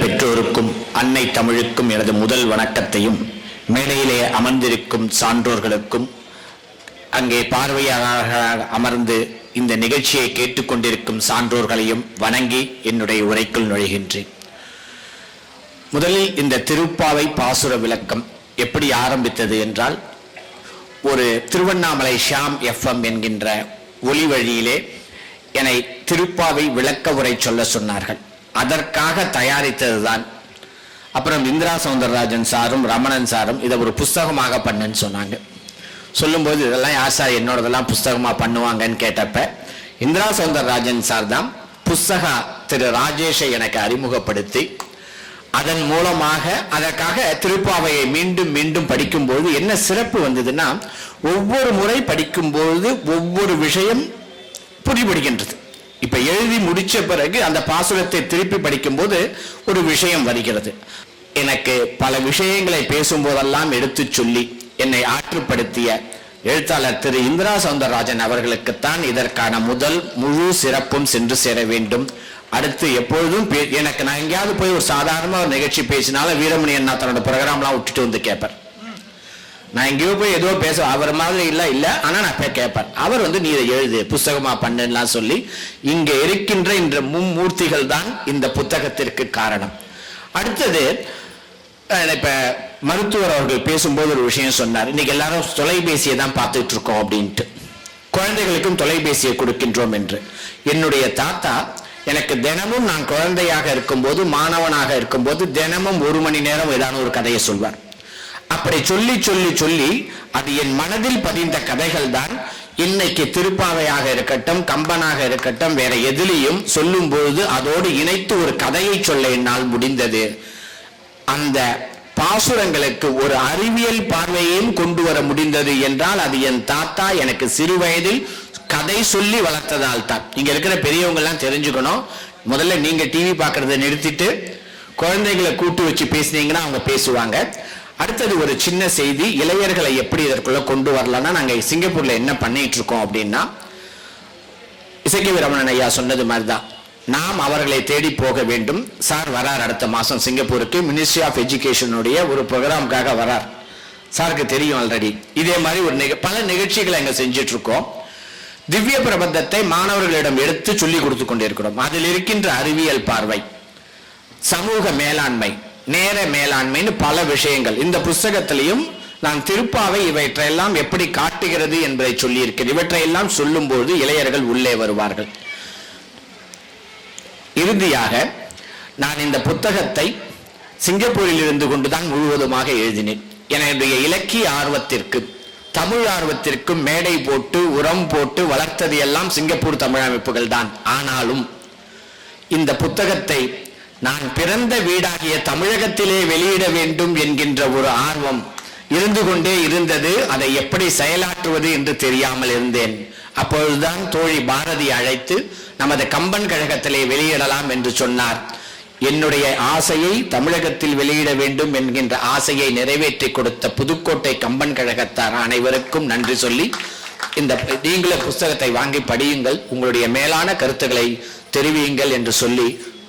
பெற்றோருக்கும் அன்னை தமிழுக்கும் எனது முதல் வணக்கத்தையும் மேடையிலே அமர்ந்திருக்கும் சான்றோர்களுக்கும் அங்கே பார்வையாளர்களாக அமர்ந்து இந்த நிகழ்ச்சியை கேட்டுக்கொண்டிருக்கும் சான்றோர்களையும் வணங்கி என்னுடைய உரைக்குள் நுழைகின்றேன். முதலில் இந்த திருப்பாவை பாசுர விளக்கம் எப்படி ஆரம்பித்தது என்றால் ஒரு திருவண்ணாமலை ஷாம் எஃப்எம் என்கின்ற ஒளி வழியிலே என்னை திருப்பாவை விளக்க உரை சொல்ல சொன்னார்கள். அதற்காக தயாரித்தது தான் அப்புறம் இந்திரா சவுந்தரராஜன் சாரும் ரமணன் சாரும் இதை ஒரு புஸ்தகமாக பண்ணுன்னு சொன்னாங்க. சொல்லும்போது இதெல்லாம் யார் சார் என்னோடதெல்லாம் புஸ்தகமாக பண்ணுவாங்கன்னு கேட்டப்ப இந்திரா சவுந்தரராஜன் சார் தான் புஸ்தகா திரு ராஜேஷை எனக்கு அறிமுகப்படுத்தி அதன் மூலமாக அதற்காக திருப்பாவையை மீண்டும் மீண்டும் படிக்கும்போது என்ன சிறப்பு வந்ததுன்னா ஒவ்வொரு முறை படிக்கும்போது ஒவ்வொரு விஷயம் புரிபடுகின்றது. இப்ப எழுதி முடிச்ச பிறகு அந்த பாசுரத்தை திருப்பி படிக்கும்போது ஒரு விஷயம் வருகிறது. எனக்கு பல விஷயங்களை பேசும்போதெல்லாம் எடுத்து சொல்லி என்னை ஆற்றுப்படுத்திய எழுத்தாளர் திரு இந்திரா சவுந்தரராஜன் அவர்களுக்குத்தான் இதற்கான முதல் முழு சிறப்பும் சென்று சேர வேண்டும். அடுத்து எப்பொழுதும் பே- எனக்கு நான் எங்கேயாவது போய் ஒரு சாதாரண ஒரு நிகழ்ச்சி பேசினாலும் வீரமணி அண்ணா தன்னோட ப்ரோக்ராம்லாம் விட்டுட்டு வந்து கேட்பார். நான் எங்கேயோ போய் ஏதோ பேச அவர் மாதிரி இல்லை இல்லை. ஆனால் நான் போய் கேட்பேன். அவர் வந்து நீ இதை எழுது புஸ்தகமா பண்ணுலாம் சொல்லி இங்கே இருக்கின்ற இந்த மும்மூர்த்திகள் தான் இந்த புத்தகத்திற்கு காரணம். அடுத்தது இப்போ மருத்துவர் அவர்கள் பேசும்போது ஒரு விஷயம் சொன்னார். இன்னைக்கு எல்லாரும் தொலைபேசியை தான் பார்த்துட்டு இருக்கோம் அப்படின்ட்டு. குழந்தைகளுக்கும் தொலைபேசியை கொடுக்கின்றோம் என்று. என்னுடைய தாத்தா எனக்கு தினமும் நான் குழந்தையாக இருக்கும்போது மாணவனாக இருக்கும்போது தினமும் ஒரு மணி நேரம் ஏதான ஒரு கதையை சொல்வார். அப்படி சொல்லி சொல்லி சொல்லி அது என் மனதில் பதிந்த கதைகள் தான் இன்னைக்கு திருப்பாவையாக இருக்கட்டும் கம்பனாக இருக்கட்டும் வேற எதிலையும் சொல்லும் பொழுது அதோடு இணைத்து ஒரு கதையை சொல்ல என்னால் முடிந்தது. அந்த பாசுரங்களுக்கு ஒரு அறிவியல் பார்வையையும் கொண்டு வர முடிந்தது என்றால் அது என் தாத்தா எனக்கு சிறு வயதில் கதை சொல்லி வளர்த்ததால் தான். இங்க இருக்கிற பெரியவங்க எல்லாம் தெரிஞ்சுக்கணும். முதல்ல நீங்க டிவி பார்க்கறத நிறுத்திட்டு குழந்தைகளை கூட்டு வச்சு பேசுனீங்கன்னா அவங்க பேசுவாங்க. அடுத்தது ஒரு சின்ன செய்தி இளைஞர்களை எப்படி இதற்குள்ள கொண்டு வரலாம்னா நாங்கள் சிங்கப்பூர்ல என்ன பண்ணிட்டு இருக்கோம் அப்படின்னா இசைக்கு ரமணன் ஐயா சொன்னது மாதிரி தான் நாம் அவர்களை தேடி போக வேண்டும். சார் வரார் அடுத்த மாதம் சிங்கப்பூருக்கு. மினிஸ்ட்ரி ஆஃப் எஜுகேஷனுடைய ஒரு ப்ரோக்ராமுக்காக வரார். சாருக்கு தெரியும் ஆல்ரெடி இதே மாதிரி ஒரு நிக பல நிகழ்ச்சிகளை அங்க செஞ்சிட்ருக்கோம் திவ்ய பிரபந்தத்தை மாணவர்களிடம் எடுத்து சொல்லி கொடுத்து கொண்டிருக்கிறோம். அதில் இருக்கின்ற அறிவியல் பார்வை சமூக மேலாண்மை நேர மேலாண்மைன்னு பல விஷயங்கள். இந்த புஸ்தகத்திலையும் நான் திருப்பாவை இவற்றையெல்லாம் எப்படி காட்டுகிறது என்பதை சொல்லியிருக்கிறேன். இவற்றையெல்லாம் சொல்லும்போது இளையர்கள் உள்ளே வருவார்கள். இறுதியாக நான் இந்த புத்தகத்தை சிங்கப்பூரில் இருந்து கொண்டுதான் முழுவதுமாக எழுதினேன். என்னுடைய இலக்கிய ஆர்வத்திற்கு தமிழ் ஆர்வத்திற்கு மேடை போட்டு உரம் போட்டு வளர்த்தது எல்லாம் சிங்கப்பூர் தமிழ் அமைப்புகள் தான் ஆனாலும் இந்த புத்தகத்தை நான் பிறந்த வீடாகிய தமிழகத்திலே வெளியிட வேண்டும் என்கின்ற ஒரு ஆர்வம் இருந்து கொண்டே இருந்தது. அதை எப்படி செயலாற்றுவது என்று தெரியாமல் இருந்தேன். அப்பொழுதுதான் தோழி பாரதி அழைத்து நமது கம்பன் கழகத்திலே வெளியிடலாம் என்று சொன்னார். என்னுடைய ஆசையை தமிழகத்தில் வெளியிட வேண்டும் என்கின்ற ஆசையை நிறைவேற்றி கொடுத்த புதுக்கோட்டை கம்பன் கழகத்தார் அனைவருக்கும் நன்றி சொல்லி இந்த நீங்களே புஸ்தகத்தை வாங்கி படியுங்கள். உங்களுடைய மேலான கருத்துக்களை தெரிவியுங்கள் என்று சொல்லி